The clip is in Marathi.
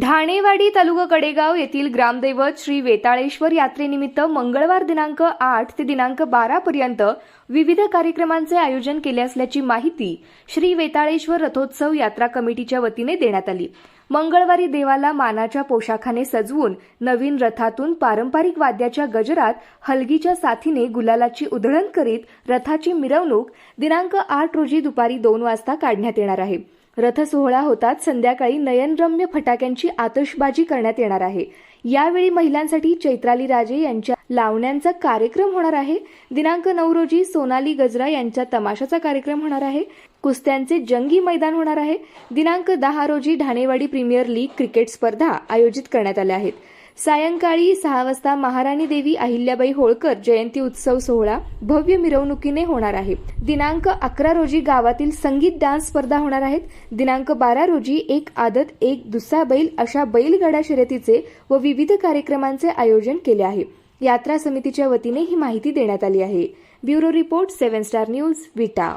Dhanewadi taluka Kadegaon येथील ग्रामदैवत श्री वेताळेश्वर यात्रेनिमित्त मंगळवार दिनांक आठ ते दिनांक बारा पर्यंत विविध कार्यक्रमांचे आयोजन केले असल्याची माहिती श्री वेताळेश्वर रथोत्सव यात्रा कमिटीच्या वतीने देण्यात आली. मंगळवारी देवाला मानाच्या पोशाखाने सजवून नवीन रथातून पारंपरिक वाद्याच्या गजरात हलगीच्या साथीने गुलालाची उधळण करीत रथाची मिरवणूक दिनांक आठ रोजी दुपारी दोन वाजता काढण्यात येणार आहे. रथसोहळा होताच संध्याकाळी नयनरम्य फटाक्यांची आतषबाजी करण्यात येणार आहे. यावेळी महिलांसाठी चैत्राली राजे यांच्या लावण्यांचा कार्यक्रम होणार आहे. दिनांक नऊ रोजी सोनाली गजरा यांच्या तमाशाचा कार्यक्रम होणार आहे. कुस्त्यांचे जंगी मैदान होणार आहे. दिनांक दहा रोजी ढाणेवाडी प्रीमियर लीग क्रिकेट स्पर्धा आयोजित करण्यात आल्या आहेत. सायंकाळी सहा वाजता महाराणी देवी अहिल्याबाई होळकर जयंती उत्सव सोहळा भव्य मिरवणुकीने होणार आहे. दिनांक अकरा रोजी गावातील संगीत डान्स स्पर्धा होणार आहेत. दिनांक बारा रोजी एक आदत एक दुसरा बैल अशा बैलगाडा शर्यतीचे व विविध कार्यक्रमांचे आयोजन केले आहे. यात्रा समितीच्या वतीने ही माहिती देण्यात आली आहे. Bureau report seven star news Vita.